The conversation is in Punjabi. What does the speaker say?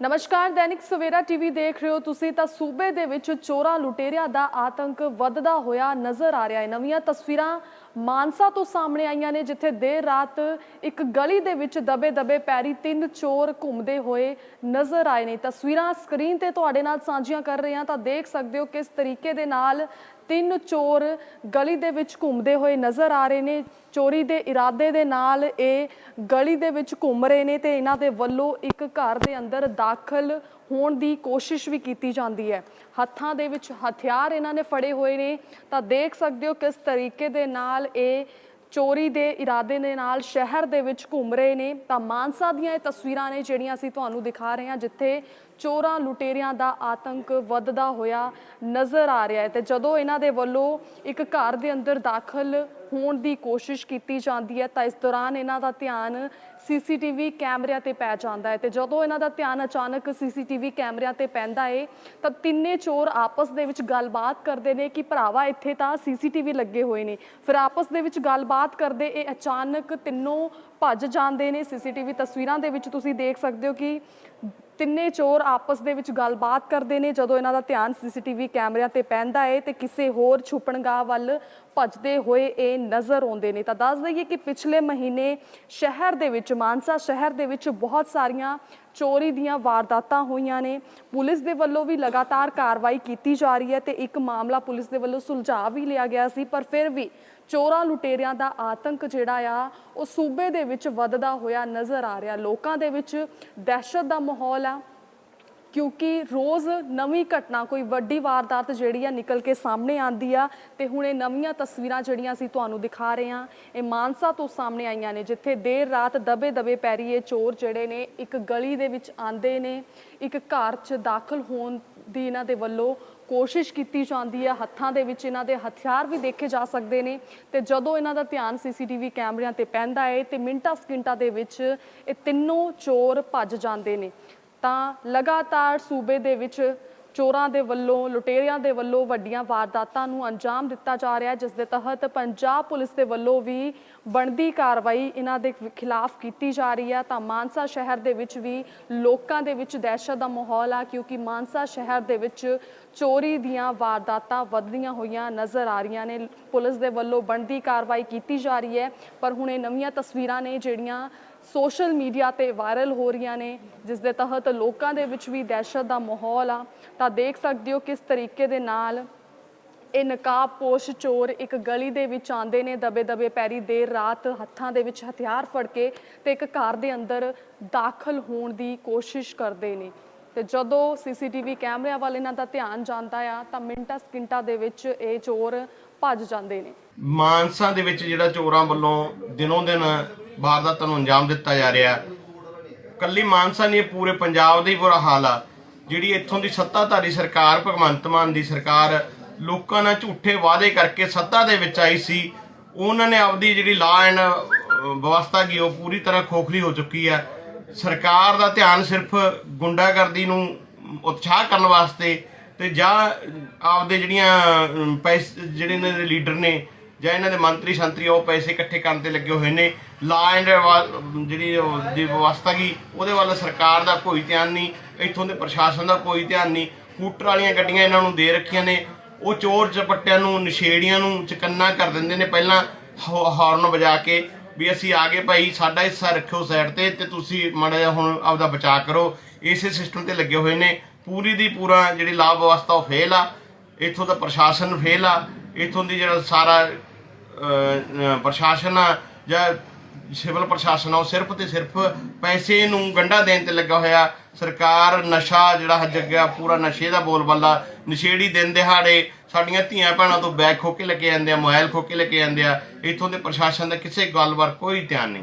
ਨਮਸਕਾਰ, ਦੈਨਿਕ ਸਵੇਰਾ ਟੀਵੀ ਦੇਖ ਰਹੇ ਹੋ ਤੁਸੀਂ। ਤਾਂ ਸੂਬੇ ਦੇ ਵਿੱਚ ਚੋਰਾਂ ਲੁਟੇਰਿਆਂ ਦਾ ਆਤੰਕ ਵੱਧਦਾ ਹੋਇਆ ਨਜ਼ਰ ਆ ਰਿਹਾ ਹੈ। ਨਵੀਆਂ ਤਸਵੀਰਾਂ ਮਾਨਸਾ ਤੋਂ ਸਾਹਮਣੇ ਆਈਆਂ ਨੇ, ਜਿੱਥੇ ਦੇਰ ਰਾਤ ਇੱਕ ਗਲੀ ਦੇ ਵਿੱਚ ਦਬੇ ਦਬੇ ਪੈਰੀ ਤਿੰਨ ਚੋਰ ਘੁੰਮਦੇ ਹੋਏ ਨਜ਼ਰ ਆਏ ਨੇ। ਤਸਵੀਰਾਂ ਸਕਰੀਨ ਤੇ ਤੁਹਾਡੇ ਨਾਲ ਸਾਂਝੀਆਂ ਕਰ ਰਹੇ ਹਾਂ। ਤਾਂ ਦੇਖ ਸਕਦੇ ਹੋ ਕਿਸ ਤਰੀਕੇ ਦੇ ਨਾਲ ਤਿੰਨ ਚੋਰ ਗਲੀ ਦੇ ਵਿੱਚ ਘੁੰਮਦੇ ਹੋਏ ਨਜ਼ਰ ਆ ਰਹੇ ਨੇ। ਚੋਰੀ ਦੇ ਇਰਾਦੇ ਦੇ ਨਾਲ ਇਹ ਗਲੀ ਦੇ ਵਿੱਚ ਘੁੰਮ ਰਹੇ ਨੇ ਤੇ ਇਹਨਾਂ ਦੇ ਵੱਲੋਂ ਇੱਕ ਘਰ ਦੇ ਅੰਦਰ ਦਾਖਲ ਹੋਣ ਦੀ ਕੋਸ਼ਿਸ਼ ਵੀ ਕੀਤੀ ਜਾਂਦੀ ਹੈ। ਹੱਥਾਂ ਦੇ ਵਿੱਚ ਹਥਿਆਰ ਇਹਨਾਂ ਨੇ ਫੜੇ ਹੋਏ ਨੇ। ਤਾਂ ਦੇਖ ਸਕਦੇ ਹੋ ਕਿਸ ਤਰੀਕੇ ਦੇ ਨਾਲ ਇਹ ਚੋਰੀ ਦੇ ਇਰਾਦੇ ਦੇ ਨਾਲ ਸ਼ਹਿਰ ਦੇ ਵਿੱਚ ਘੁੰਮ ਰਹੇ ਨੇ। ਤਾਂ ਮਾਨਸਾ ਦੀਆਂ ਇਹ ਤਸਵੀਰਾਂ ਨੇ ਜਿਹੜੀਆਂ ਅਸੀਂ ਤੁਹਾਨੂੰ ਦਿਖਾ ਰਹੇ ਹਾਂ, ਜਿੱਥੇ ਚੋਰਾਂ ਲੁਟੇਰਿਆਂ ਦਾ ਆਤੰਕ ਵੱਧਦਾ ਹੋਇਆ ਨਜ਼ਰ ਆ ਰਿਹਾ ਹੈ। ਤੇ ਜਦੋਂ ਇਹਨਾਂ ਦੇ ਵੱਲੋਂ ਇੱਕ ਘਰ ਦੇ ਅੰਦਰ ਦਾਖਲ ਹੋਣ ਦੀ ਕੋਸ਼ਿਸ਼ ਕੀਤੀ ਜਾਂਦੀ ਹੈ, ਤਾਂ ਇਸ ਦੌਰਾਨ ਇਹਨਾਂ ਦਾ ਧਿਆਨ ਸੀਸੀਟੀਵੀ ਕੈਮਰਿਆਂ ਤੇ ਪੈ ਜਾਂਦਾ ਹੈ ਤੇ ਜਦੋਂ ਇਹਨਾਂ ਦਾ ਧਿਆਨ ਅਚਾਨਕ ਸੀਸੀਟੀਵੀ ਕੈਮਰਿਆਂ ਤੇ ਪੈਂਦਾ ਏ, ਤਾਂ ਤਿੰਨੇ ਚੋਰ ਆਪਸ ਦੇ ਵਿੱਚ ਗੱਲਬਾਤ ਕਰਦੇ ਨੇ ਕਿ ਭਰਾਵਾ ਇੱਥੇ ਤਾਂ ਸੀਸੀਟੀਵੀ ਲੱਗੇ ਹੋਏ ਨੇ। ਫਿਰ ਆਪਸ ਦੇ ਵਿੱਚ ਗੱਲਬਾਤ ਕਰਦੇ ਇਹ ਅਚਾਨਕ ਤਿੰਨੋਂ ਭੱਜ ਜਾਂਦੇ ਨੇ। ਸੀਸੀਟੀਵੀ ਤਸਵੀਰਾਂ ਦੇ ਵਿੱਚ ਤੁਸੀਂ ਦੇਖ ਸਕਦੇ ਹੋ ਕਿ ਤਿੰਨੇ ਚੋਰ ਆਪਸ ਦੇ ਵਿੱਚ ਗੱਲਬਾਤ ਕਰਦੇ ਨੇ, ਜਦੋਂ ਇਹਨਾਂ ਦਾ ਧਿਆਨ ਸੀਸੀਟੀਵੀ ਕੈਮਰਿਆਂ ਤੇ ਪੈਂਦਾ ਹੈ ਤੇ ਕਿਸੇ ਹੋਰ ਛੁਪਣਗਾਹ ਵੱਲ ਭੱਜਦੇ ਹੋਏ ਇਹ ਨਜ਼ਰ ਆਉਂਦੇ ਨੇ। ਤਾਂ ਦੱਸ ਦਈਏ ਕਿ ਪਿਛਲੇ ਮਹੀਨੇ ਸ਼ਹਿਰ ਦੇ ਵਿੱਚ, ਮਾਨਸਾ ਸ਼ਹਿਰ ਦੇ ਵਿੱਚ ਬਹੁਤ ਸਾਰੀਆਂ ਚੋਰੀ ਦੀਆਂ ਵਾਰਦਾਤਾਂ ਹੋਈਆਂ ਨੇ। ਪੁਲਿਸ ਦੇ ਵੱਲੋਂ ਵੀ ਲਗਾਤਾਰ ਕਾਰਵਾਈ ਕੀਤੀ ਜਾ ਰਹੀ ਹੈ ਤੇ ਇੱਕ ਮਾਮਲਾ ਪੁਲਿਸ ਦੇ ਵੱਲੋਂ ਸੁਲਝਾ ਵੀ ਲਿਆ ਗਿਆ ਸੀ, ਪਰ ਫਿਰ ਵੀ ਚੋਰਾਂ ਲੁਟੇਰਿਆਂ ਦਾ ਆਤੰਕ ਜਿਹੜਾ ਆ, ਉਹ ਸੂਬੇ ਦੇ ਵਿੱਚ ਵੱਧਦਾ ਹੋਇਆ ਨਜ਼ਰ ਆ ਰਿਹਾ। ਲੋਕਾਂ ਦੇ ਵਿੱਚ ਦਹਿਸ਼ਤ ਦਾ ਮਾਹੌਲ ਆ। ਕਿਉਂਕਿ ਰੋਜ਼ ਨਵੀਂ ਘਟਨਾ, ਕੋਈ ਵੱਡੀ ਵਾਰਦਾਤ ਜਿਹੜੀ ਆ ਨਿਕਲ ਕੇ ਸਾਹਮਣੇ ਆਂਦੀ ਆ ਤੇ ਹੁਣ ਇਹ ਨਵੀਆਂ ਤਸਵੀਰਾਂ ਜਿਹੜੀਆਂ ਅਸੀਂ ਤੁਹਾਨੂੰ ਦਿਖਾ ਰਹੇ ਹਾਂ, ਇਹ ਮਾਨਸਾ ਤੋਂ ਸਾਹਮਣੇ ਆਈਆਂ ਨੇ, ਜਿੱਥੇ ਦੇਰ ਰਾਤ ਦਬੇ ਦਬੇ ਪੈਰੀ ਇਹ ਚੋਰ ਜਿਹੜੇ ਨੇ ਇੱਕ ਗਲੀ ਦੇ ਵਿੱਚ ਆਂਦੇ ਨੇ, ਇੱਕ ਘਰ 'ਚ ਦਾਖਲ ਹੋਣ ਦੀ ਇਹਨਾਂ ਦੇ ਵੱਲੋਂ ਕੋਸ਼ਿਸ਼ ਕੀਤੀ ਜਾਂਦੀ ਹੈ ਹੱਥਾਂ ਦੇ ਵਿੱਚ ਇਹਨਾਂ ਦੇ ਹਥਿਆਰ ਵੀ ਦੇਖੇ ਜਾ ਸਕਦੇ ਨੇ ਤੇ ਜਦੋਂ ਇਹਨਾਂ ਦਾ ਧਿਆਨ ਸੀਸੀਟੀਵੀ ਕੈਮਰਿਆਂ ਤੇ ਪੈਂਦਾ ਹੈ ਤੇ ਮਿੰਟਾਂ ਸਕਿੰਟਾਂ ਦੇ ਵਿੱਚ ਇਹ ਤਿੰਨੋਂ ਚੋਰ ਭੱਜ ਜਾਂਦੇ ਨੇ। ਤਾਂ ਲਗਾਤਾਰ ਸੂਬੇ ਦੇ ਵਿੱਚ ਚੋਰਾਂ ਦੇ ਵੱਲੋਂ, ਲੁਟੇਰਿਆਂ ਦੇ ਵੱਲੋਂ ਵੱਡੀਆਂ ਵਾਰਦਾਤਾਂ ਨੂੰ ਅੰਜਾਮ ਦਿੱਤਾ ਜਾ ਰਿਹਾ ਹੈ, ਜਿਸ ਦੇ ਤਹਿਤ ਪੰਜਾਬ ਪੁਲਿਸ ਦੇ ਵੱਲੋਂ ਵੀ ਬਣਦੀ ਕਾਰਵਾਈ ਇਹਨਾਂ ਦੇ ਖਿਲਾਫ ਕੀਤੀ ਜਾ ਰਹੀ ਹੈ। ਤਾਂ ਮਾਨਸਾ ਸ਼ਹਿਰ ਦੇ ਵਿੱਚ ਵੀ ਲੋਕਾਂ ਦੇ ਵਿੱਚ ਦਹਿਸ਼ਤ ਦਾ ਮਾਹੌਲ ਆ, ਕਿਉਂਕਿ ਮਾਨਸਾ ਸ਼ਹਿਰ ਦੇ ਵਿੱਚ ਚੋਰੀ ਦੀਆਂ ਵਾਰਦਾਤਾਂ ਵੱਧਦੀਆਂ ਹੋਈਆਂ ਨਜ਼ਰ ਆ ਰਹੀਆਂ ਨੇ। ਪੁਲਿਸ ਦੇ ਵੱਲੋਂ ਬਣਦੀ ਕਾਰਵਾਈ ਕੀਤੀ ਜਾ ਰਹੀ ਹੈ, ਪਰ ਹੁਣ ਇਹ ਨਵੀਆਂ ਤਸਵੀਰਾਂ ਨੇ ਜਿਹੜੀਆਂ ਸੋਸ਼ਲ ਮੀਡੀਆ ਤੇ ਵਾਇਰਲ ਹੋ ਰਹੀਆਂ ਨੇ, ਜਿਸ ਦੇ ਤਹਿਤ ਲੋਕਾਂ ਦੇ ਵਿੱਚ ਵੀ ਦਹਿਸ਼ਤ ਦਾ ਮਾਹੌਲ ਆ। ਤਾਂ ਦੇਖ ਸਕਦੇ ਹੋ ਕਿਸ ਤਰੀਕੇ ਦੇ ਨਾਲ ਇਹ ਨਕਾਬਪੋਸ਼ ਚੋਰ ਇੱਕ ਗਲੀ ਦੇ ਵਿੱਚ ਆਂਦੇ ਨੇ, ਦਬੇ ਦਬੇ ਪੈਰੀ ਦੇਰ ਰਾਤ ਹੱਥਾਂ ਦੇ ਵਿੱਚ ਹਥਿਆਰ ਫੜ ਕੇ ਤੇ ਇੱਕ ਘਰ ਦੇ ਅੰਦਰ ਦਾਖਲ ਹੋਣ ਦੀ ਕੋਸ਼ਿਸ਼ ਕਰਦੇ ਨੇ। ਤੇ ਜਦੋਂ ਸੀਸੀਟੀਵੀ ਕੈਮਰਿਆਂ ਵੱਲ ਇਹਨਾਂ ਦਾ ਧਿਆਨ ਜਾਂਦਾ ਆ, ਤਾਂ ਮਿੰਟਾਂ ਸਕਿੰਟਾਂ ਦੇ ਵਿੱਚ ਇਹ ਚੋਰ ਭੱਜ ਜਾਂਦੇ ਨੇ। ਮਾਨਸਾ ਦੇ ਵਿੱਚ ਜਿਹੜਾ ਚੋਰਾਂ ਵੱਲੋਂ ਦਿਨੋਂ ਦਿਨ ਵਾਰਦਾਤਾਂ ਨੂੰ ਅੰਜਾਮ ਦਿੱਤਾ ਜਾ ਰਿਹਾ ਕੱਲੀ ਮਾਨਸਾ ਨਹੀਂ, ਪੂਰੇ ਪੰਜਾਬ ਦਾ ਹੀ ਬੁਰਾ ਹਾਲ ਆ। ਜਿਹੜੀ ਇੱਥੋਂ ਦੀ ਸੱਤਾਧਾਰੀ ਸਰਕਾਰ, ਭਗਵੰਤ ਮਾਨ ਦੀ ਸਰਕਾਰ, ਲੋਕਾਂ ਨਾਲ ਝੂਠੇ ਵਾਅਦੇ ਕਰਕੇ ਸੱਤਾ ਦੇ ਵਿੱਚ ਆਈ ਸੀ, ਉਹਨਾਂ ਨੇ ਆਪਦੀ ਜਿਹੜੀ ਲਾ ਐਂਡ ਵਿਵਸਥਾ ਕੀ ਉਹ ਪੂਰੀ ਤਰ੍ਹਾਂ ਖੋਖਲੀ ਹੋ ਚੁੱਕੀ ਹੈ ਸਰਕਾਰ ਦਾ ਧਿਆਨ ਸਿਰਫ ਗੁੰਡਾਗਰਦੀ ਨੂੰ ਉਤਸ਼ਾਹ ਕਰਨ ਵਾਸਤੇ ਤੇ ਜਾਂ ਆਪਦੇ ਜਿਹੜੀਆਂ ਪੈਸੇ, ਜਿਹੜੇ ਇਹਨਾਂ ਦੇ ਲੀਡਰ ਨੇ ਜਾਂ ਇਹਨਾਂ ਦੇ ਮੰਤਰੀ ਸੰਤਰੀ ਉਹ ਪੈਸੇ ਇਕੱਠੇ ਕਰਨ ਤੇ ਲੱਗੇ ਹੋਏ ਨੇ, ਲਾ ਐਂਡ ਜਿਹੜੀ ਦੀ ਵਿਵਸਥਾ ਕੀ, ਉਹਦੇ ਵੱਲ ਸਰਕਾਰ ਦਾ ਕੋਈ ਧਿਆਨ ਨਹੀਂ, ਇੱਥੋਂ ਦੇ ਪ੍ਰਸ਼ਾਸਨ ਦਾ ਕੋਈ ਧਿਆਨ ਨਹੀਂ ਹੂਟਰ ਵਾਲੀਆਂ ਗੱਡੀਆਂ ਇਹਨਾਂ ਨੂੰ ਦੇ ਰੱਖੀਆਂ ਨੇ, ਉਹ ਚੋਰ ਚਪੱਟਿਆਂ ਨੂੰ, ਨਸ਼ੇੜੀਆਂ ਨੂੰ ਚਕੰਨਾ ਕਰ ਦਿੰਦੇ ਨੇ ਪਹਿਲਾਂ, ਹੋ- ਹਾਰਨ ਵਜਾ ਕੇ, ਵੀ ਅਸੀਂ ਆ ਗਏ ਭਾਈ, ਸਾਡਾ ਹਿੱਸਾ ਰੱਖਿਓ ਸਾਈਡ ਤੇ ਤੇ ਤੁਸੀਂ ਮਾੜਾ ਜਿਹਾ ਹੁਣ ਆਪਦਾ ਬਚਾਅ ਕਰੋ। ਇਸੇ ਸਿਸਟਮ ਤੇ ਲੱਗੇ ਹੋਏ ਨੇ, ਪੂਰੀ ਦੀ ਪੂਰਾ ਜਿਹੜੀ ਲਾਭ ਵਿਵਸਥਾ ਉਹ ਫੇਲ ਆ, ਇੱਥੋਂ ਦਾ ਪ੍ਰਸ਼ਾਸਨ ਫੇਲ ਆ, ਇੱਥੋਂ ਦੀ ਜਿਹੜਾ ਸਾਰਾ ਪ੍ਰਸ਼ਾਸਨ ਆ ਜਾਂ ਸਿਵਲ ਪ੍ਰਸ਼ਾਸਨ ਆ, ਉਹ ਸਿਰਫ ਤੇ ਸਿਰਫ ਪੈਸੇ ਨੂੰ ਗੰਢਾ ਦੇਣ ਤੇ ਲੱਗਾ ਹੋਇਆ। ਸਰਕਾਰ ਨਸ਼ਾ ਜਿਹੜਾ ਜੱਗਿਆ ਪੂਰਾ ਨਸ਼ੇ ਦਾ ਬੋਲਬਾਲਾ, ਨਸ਼ੇੜੀ ਦਿਨ ਦਿਹਾੜੇ ਸਾਡੀਆਂ ਧੀਆਂ ਭੈਣਾਂ ਤੋਂ ਬੈਗ ਖੋ ਕੇ ਲੈ ਕੇ ਜਾਂਦੇ ਆ, ਮੋਬਾਈਲ ਖੋ ਕੇ ਲੈ ਕੇ ਜਾਂਦੇ ਆ। ਇੱਥੋਂ ਦੇ ਪ੍ਰਸ਼ਾਸਨ ਦਾ ਕਿਸੇ ਗੱਲ ਵੱਲ ਕੋਈ ਧਿਆਨ ਨਹੀਂ।